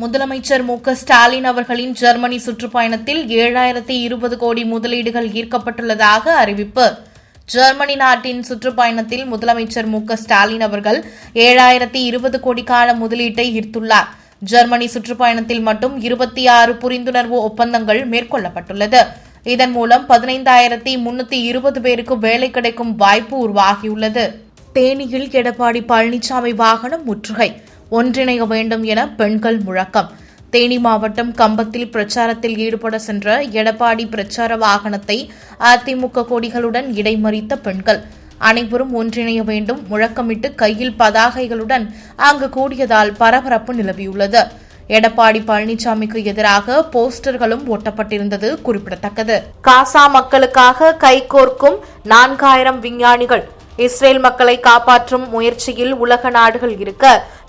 முதலமைச்சர் மு ஸ்டாலின் அவர்களின் ஜெர்மனி சுற்றுப்பயணத்தில் ஏழாயிரத்தி இருபது கோடி முதலீடுகள் ஈர்க்கப்பட்டுள்ளதாக அறிவிப்பு. ஜெர்மனி நாட்டின் சுற்றுப்பயணத்தில் முதலமைச்சர் மு ஸ்டாலின் அவர்கள் ஏழாயிரத்தி இருபது கோடிக்கான முதலீட்டை ஈர்த்துள்ளார். ஜெர்மனி சுற்றுப்பயணத்தில் மட்டும் இருபத்தி ஆறு புரிந்துணர்வு ஒப்பந்தங்கள் மேற்கொள்ளப்பட்டுள்ளது. இதன் மூலம் பதினைந்தாயிரத்தி முன்னூத்தி இருபது பேருக்கு வேலை கிடைக்கும் வாய்ப்பு உருவாகியுள்ளது. தேனியில் எடப்பாடி பழனிசாமி வாகனம் முற்றுகை. ஒன்றிணைய வேண்டும் என பெண்கள் முழக்கம். தேனி மாவட்டம் கம்பத்தில் பிரச்சாரத்தில் ஈடுபட சென்ற எடப்பாடி பிரச்சார வாகனத்தை அதிமுக கொடிகளுடன் இடைமறித்த பெண்கள். அனைவரும் ஒன்றிணைய வேண்டும் முழக்கமிட்டு கையில் பதாகைகளுடன் அங்கு கூடியதால் பரபரப்பு நிலவியுள்ளது. எடப்பாடி பழனிசாமிக்கு எதிராக போஸ்டர்களும் ஒட்டப்பட்டிருந்தது குறிப்பிடத்தக்கது. காசா மக்களுக்காக கைகோர்க்கும் நான்காயிரம் விஞ்ஞானிகள் இஸ்ரேல் மக்களை காப்பாற்றும் முயற்சியில் உலக நாடுகள் இருக்க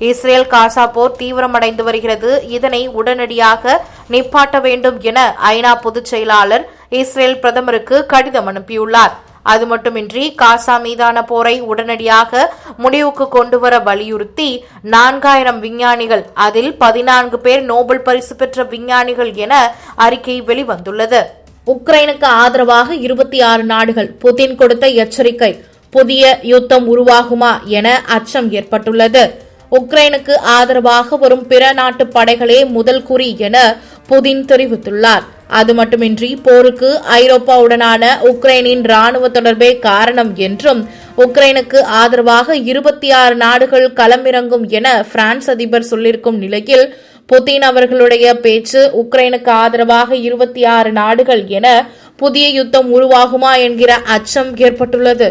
இஸ்ரேல் காசா போர் தீவிரமடைந்து வருகிறது. இதனை உடனடியாக நிப்பாட்ட வேண்டும் என ஐநா பொதுச் செயலாளர் இஸ்ரேல் பிரதமருக்கு கடிதம் அனுப்பியுள்ளார். அது மட்டுமின்றி காசா மீதான போரை உடனடியாக முடிவுக்கு கொண்டுவர வலியுறுத்தி நான்காயிரம் விஞ்ஞானிகள் அதில் பதினான்கு பேர் நோபல் பரிசு பெற்ற விஞ்ஞானிகள் என அறிக்கை வெளிவந்துள்ளது. உக்ரைனுக்கு ஆதரவாக இருபத்தி ஆறு நாடுகள் புதின் கொடுத்த எச்சரிக்கை. புதிய யுத்தம் உருவாகுமா என அச்சம் ஏற்பட்டுள்ளது. உக்ரைனுக்கு ஆதரவாக வரும் பிற நாட்டு படைகளே முதல் குறி என புதின் தெரிவித்துள்ளார். அது மட்டுமின்றி போருக்கு ஐரோப்பாவுடனான உக்ரைனின் ராணுவ தொடர்பே காரணம் என்றும் உக்ரைனுக்கு ஆதரவாக இருபத்தி ஆறு நாடுகள் களமிறங்கும் என பிரான்ஸ் அதிபர் சொல்லியிருக்கும் நிலையில் புதின் அவர்களுடைய பேச்சு உக்ரைனுக்கு ஆதரவாக இருபத்தி ஆறு நாடுகள் என புதிய யுத்தம் உருவாகுமா என்கிற அச்சம் ஏற்பட்டுள்ளது.